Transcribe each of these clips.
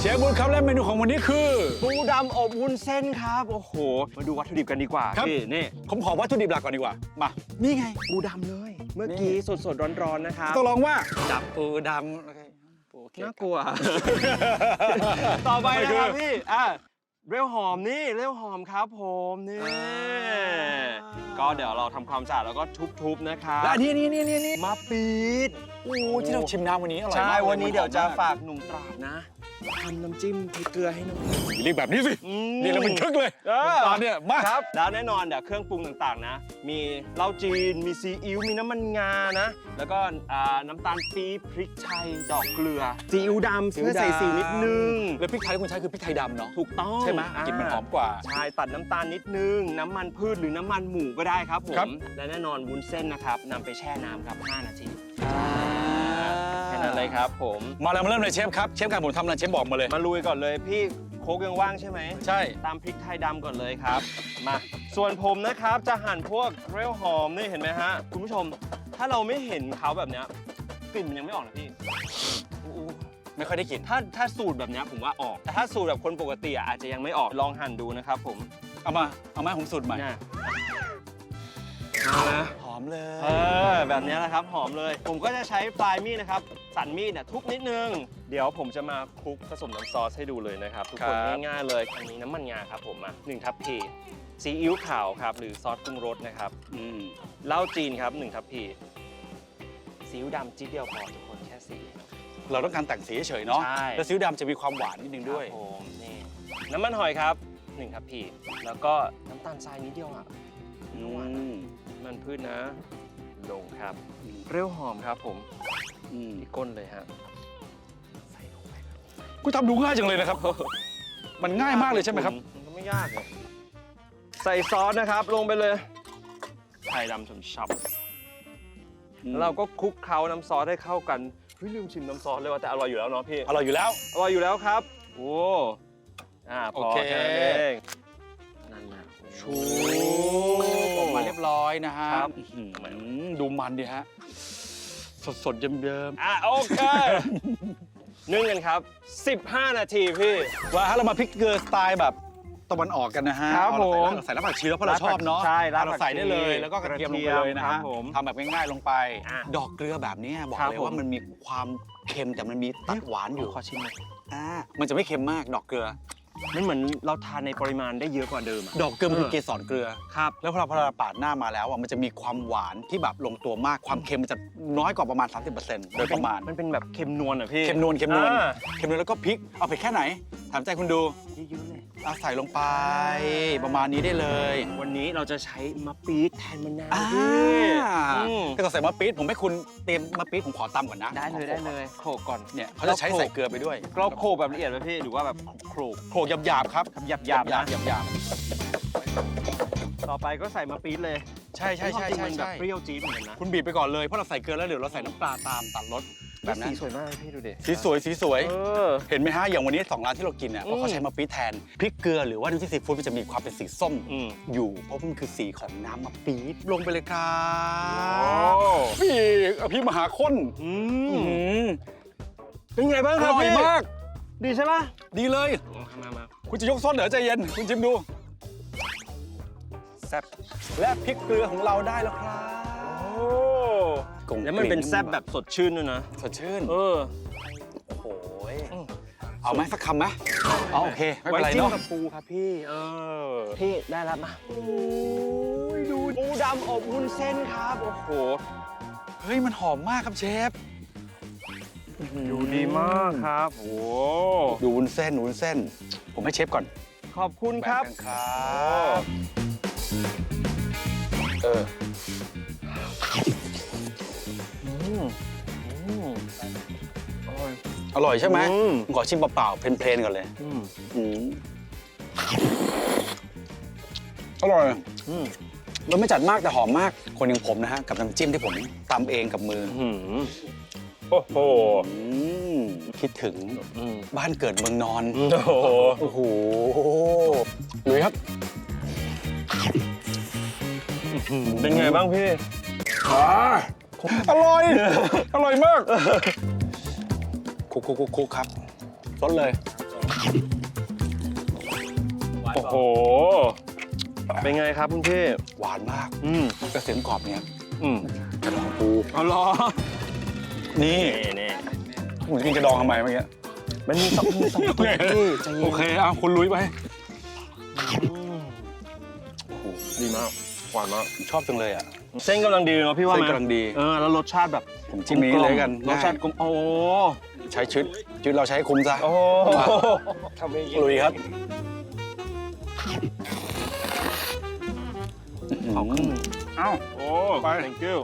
เชฟบุญครับและเมนูของวันนี้คือ ปูดำอบวุ้นเส้นครับ โอ้โห มาดูวัตถุดิบกันดีกว่าครับ พี่นี่ ผมขอวัตถุดิบหลักก่อนดีกว่า มา นี่ไง ปูดำเลย เมื่อกี้สดๆ ร้อนๆ นะครับต้องลองว่าจับปูดำโอเคโอเคน่ากลัว ต่อไปนะครับพี่ อะ เร็วหอมนี่ เร็วหอมครับผมนี่ ก็เดี๋ยวเราทำความสะอาดแล้วก็ทุบๆ นะครับและอันนี้นี่นี่นี่นี่มาปีด โอ้ที่เราชิมน้ำวันนี้อร่อยใช่มากลวันนี้มัเดี๋ยวจะหอมมฝากหนุ่มตราดนะ ทำน้ำจิ้มพริกเกลือให้หน่อยเรียกแบบนี้สิอืมนี่เราเป็นคึกเลยเออตอนเนี้ยมาครับแล้วแน่นอนเดี๋ยวเครื่องปรุงต่างๆนะ มีเหล้าจีน มีซีอิ๊ว มีน้ำมันงานะ แล้วก็อ่าน้ำตาลปี๊บพริกไทยดอกเกลือ ซีอิ๊วดำเพื่อใส่สีนิดนึง แล้วพริกไทยที่คุณใช้คือพริกไทยดำเนาะ ถูกต้องใช่ไหมากลิ่นมันหอมกว่า ใช่ ตัดน้ำตาลนิดนึง น้ำมันพืชหรือน้ำมันหมูก็ได้ครับผครับมและแน่นอนวุ้นเส้นนะครับนำไปแช่น้ำครับ 5 นาทีแค่นั้น เลยครับผมมาแล้วมาเริ่มเลยเชฟครับเชฟการผมทำอะไรเชฟบอกมาเลย มาลุยก่อนเลยพี่โคกยังว่างใช่ไหมใช่ ตามพริกไทยดำก่อนเลยครับ มา ส่วนผมนะครับจะหั่นพวกเรลหอมนี่เห็นไหมฮะ คุณผู้ชม ถ้าเราไม่เห็นเขาแบบเนี้ยกลิ่นมันยังไม่ออกนะพี่อู้อู้ไม่ค่อยได้กิน ถ้าถ้าสูตรแบบเนี้ยผมว่าออก แต่ถ้าสูตรแบบคนปกติอะอาจจะยังไม่ออกลองหั่นดูนะครับผมเอามาเอามาให้ผมสูตรใหม่เนี่ยเอานะหอมเลย เออ แบบเนี้ยนะครับหอมเลย ผมก็จะใช้ปลายมีดนะครับ สันมีดเนี่ยทุบนิดนึง เดี๋ยวผมจะมาคลุกผสมน้ำซอสให้ดูเลยนะครับ ทุกคนง่ายๆเลยอันนี้น้ำมันงาครับผมมาหนึ่งทัพพีซีอิ๊วขาวครับ หรือซอสปรุงรสนะครับอืมเหล้าจีนครับ1ทัพพีซีอิ๊วดำจิ๊ดเดียวพอทุกคนแค่สี เราต้องการแต่งสีเฉยๆเนาะ ใช่ แล้วซีอิ๊วดำจะมีความหวานนิดนึงด้วย ครับผมนี่น้ำมันหอยครับ1ทัพพีแล้วก็น้ำตาลทรายนิดเดียวอะอืม มันพืชนะ ลงครับเปรี้ยวหอมครับผมอืมที่ก้นเลยฮะใส่ลงไปกูทำดูง่ายจังเลยนะครับ มันง่ายมากเลยใช่ไหมครับ มันก็ไม่ยากเลยใส่ซอสนะครับ ลงไปเลยไข่ดำฉ่ำๆแล้วเราก็คลุกเคล้าน้ำซอสให้เข้ากันเฮ้ยลืมชิมน้ำซอสเลยว่าแต่อร่อยอยู่แล้วเนาะพี่ อร่อยอยู่แล้ว อร่อยอยู่แล้วครับ โอ้อ่าพอโอเคแค่นั้นเองนั่นนะชูออกมาเรียบร้อยนะฮะครับอื้อหือดูมันดิฮะสดๆเยิ้มอะโอเค นึ่งกันครับ 15 นาทีพี่ ๆว่าฮะเรามาพริกเกลือสไตล์แบบตะวันออกกันนะฮะครับเอาเราผมใส่รากผักชีแล้วเพราะเราชอบเนาะใช่รากเราผักชีใส่ได้เลยแล้วก็กระเทียมลงไปเลยนะครัฮะบผมทำแบบง่ายๆลงไป อะดอกเกลือแบบเนี้ยบอกครับเลยผม ว่ามันมีความเค็มแต่มันมีตัดหวานอยู่ขอชิมหน่อยอ่ามันจะไม่เค็มมากดอกเกลือ มันเหมือนเราทานในปริมาณได้เยอะกว่าเดิมอะดอกเกลือมันคือเออเกสรเกลือ ครับ แล้วพอเราพอเราปาดหน้ามาแล้วอะมันจะมีความหวานที่แบบลงตัวมากความเค็มมันจะน้อยกว่าประมาณ 30%โดยประมาณมันเป็นแบบเค็มนวลอะพี่เค็มนวลเค็มนวลอ่าเค็มนวลแล้วก็พริกเอาไปแค่ไหน ถามใจคุณดูเยอะๆเลยเอาใส่ลงไป ประมาณนี้ได้เลยวันนี้เราจะใช้มะปี๊ดแทนมะนาวอ่าพี่อืมถ้าเกิดใส่มะปี๊ดผมให้คุณเตรียมมะปี๊ดผมขอตำก่อนนะได้เลยได้เลยโขลกก่อน เนี่ยเขาจะใช้ใส่เกลือไปด้วย เราโขลกแบบละเอียดไหมพี่หรือว่าแบบโขลกโขลกหยาบๆครับหยาบหยาบๆนะหยาบต่อไปก็ใส่มะปี๊ดเลยๆใช่ใช่ใช่จริงๆใช่มันแบบใช่เปรี้ยวจี๊ดเหมือนกันนะคุณบีบไปก่อนเลยเพราะเราใส่เกลือแล้วเดี๋ยวเราใส่น้ำปลาตามตัดรสแบบนั้นสีสวยมากเลยพี่ดูดิสีสวยสีสวย เออ เห็นไหมฮะอย่างวันนี้2ร้านที่เรากินเนี่ยอืมเพราะเขาใช้มะปี๊ดแทนพริกเกลือหรือว่าน้ำจิ้มซีฟู้ดมันจะมีความเป็นสีส้มอืม อยู่เพราะมันคือสีของน้ำมะปี๊ดลงไปเลยครัโอ้บพี่อภิมหาข้นอือื้อมหือเป็นไงบ้างอครับร่อยพี่มาก ดีใช่ปะดีเลย มามาคุณจะยกส้นเหรอใจเย็น คุณชิมดูแซ่บและพริกเกลือของเราได้แล้วครับโอ้แล้วมันเป็นแซ่บแบบสดชื่นด้วยนะ สดชื่น เออ โอ้โหยอืมเอาไหมสักคำไหมเอาโอเค ไม่เป็นไรไว้จิ้มเนาะกับปูครับพี่ เออ พี่ได้แล้วมาโอ้ยดูปูดำอบวุ้นเส้นครับ โอ้โห เฮ้ย มันหอมมากครับเชฟ ดูดีมากครับ โอ้ดูวุ้นเส้นวุ้นเส้น ผมให้เชฟก่อน ขอบคุณครับแบ่งกันครับเอออืมอืมอร่อยอร่อยใช่ไหมอืมผมขอชิมเปล่าๆเพลนๆก่อนเลยอืมอืมอร่อยอืมรสไม่จัดมากแต่หอมมาก คนอย่างผมนะฮะ กับน้ำจิ้มที่ผมตำเองกับมืออืม โอ้โหอืมคิดถึงอืมบ้านเกิดเมืองนอน โอ้โหโอ้โหลุยครับ เป็นไงบ้างพี่ อร่อย อร่อยมากคุกคุกคุกคุกครับสดเลยเอโอ้โห เป็นไงครับคุณพี่ หวานมาก อืมกระเสียงกรอบเนี่ยอืมกระดองปูเอาล้อ นี่นี่นี่ผมจะกินกระดองทำไมเมื่อกี้มันมีสองมีสองตัวพี่ใจเย็นโอเคเอาคุณลุยไปอืมโอ้โหดีมากหวานมากผมชอบจังเลยอะ เส้นกำลังดีเนาะพี่ว่าไหมเส้นกำลังดี เออแล้วรสชาติแบบผมจิ้มนี้เลยกันรสชาติกลมโอ้ใช้ชุดชุดเราใช้ให้คุ้มซะ โอ้มาทำเองลุยครับ ขอบคุณ เอ้าโอ้ไป thank you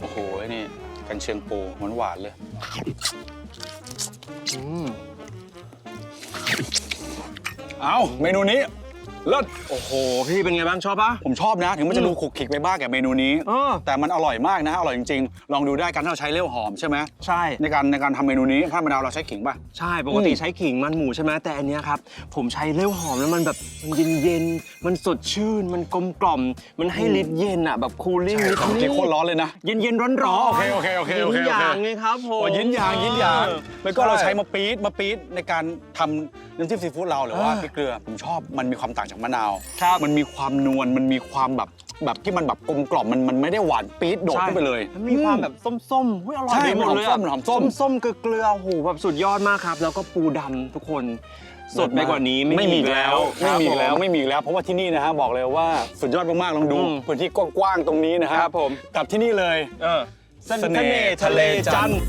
โอ้โหไอ้นี่ กันเชียงปูหวานหวานๆเลยอืมเอ้าเมนูนี้ เลิศโอ้โห พี่เป็นไงบ้างชอบปะ ผมชอบนะ ถึงมันจะอืมดูขลุกขลิกไปบ้างกับเมนูนี้ เออ แต่มันอร่อยมากนะ อร่อยจริงๆ ลองดูได้การที่เราใช้เลี้ยวหอมใช่ไหมใช่ ในการในการทำเมนูนี้ถ้ามะนาวเราใช้ขิงป่ะ ใช่ ปกติอืม ใช้ขิงมันหมูใช่ไหมแต่อันเนี้ยครับ ผมใช้เลี้ยวหอมแล้วมันแบบมันเย็นเย็นๆมันสดชื่น มันกลมกล่อม มันให้ลิตรเย็นอะแบบคูลิ่งนิดเมื่อกี้โคตรร้อนเลยนะ เย็นเย็นๆร้อนร้อนอ๋อโอเคโอเคโอเคโอเค ยินหยางไงครับผม โอ้ยินยางยินยางเออแล้วก็เราใช้มะปี๊ดมะปี๊ดในการทำ น้ำจิ้มซีฟู้ดเราหรือว่าอ่าพริกเกลือผมชอบมันมีความต่างจากมะนาวครับมันมีความนวลมันมีความแบบแบบที่มันแบบกลมกล่อมมันมันไม่ได้หวานปี๊ดโดดขึ้นไปเลยมันมีความแบบส้มๆเฮ้ยอร่อยใช่ไปหมดเลยอะมันหอมส้มส้มๆเกลือๆโอ้โหแบบสุดยอดมากครับ แล้วก็ปูดำทุกคนสดไปกว่านี้ไม่มีอีกแล้วไม่มีอีกแล้วครับผไม่มีอีกแล้วเพราะว่าที่นี่นะฮะบอกเลยว่าสุดยอดมากๆลองดูอืมพื้นที่กว้างๆตรงนี้นะฮะครับผมกับที่นี่เลยเออเสน่ห์ทะเลจันทร์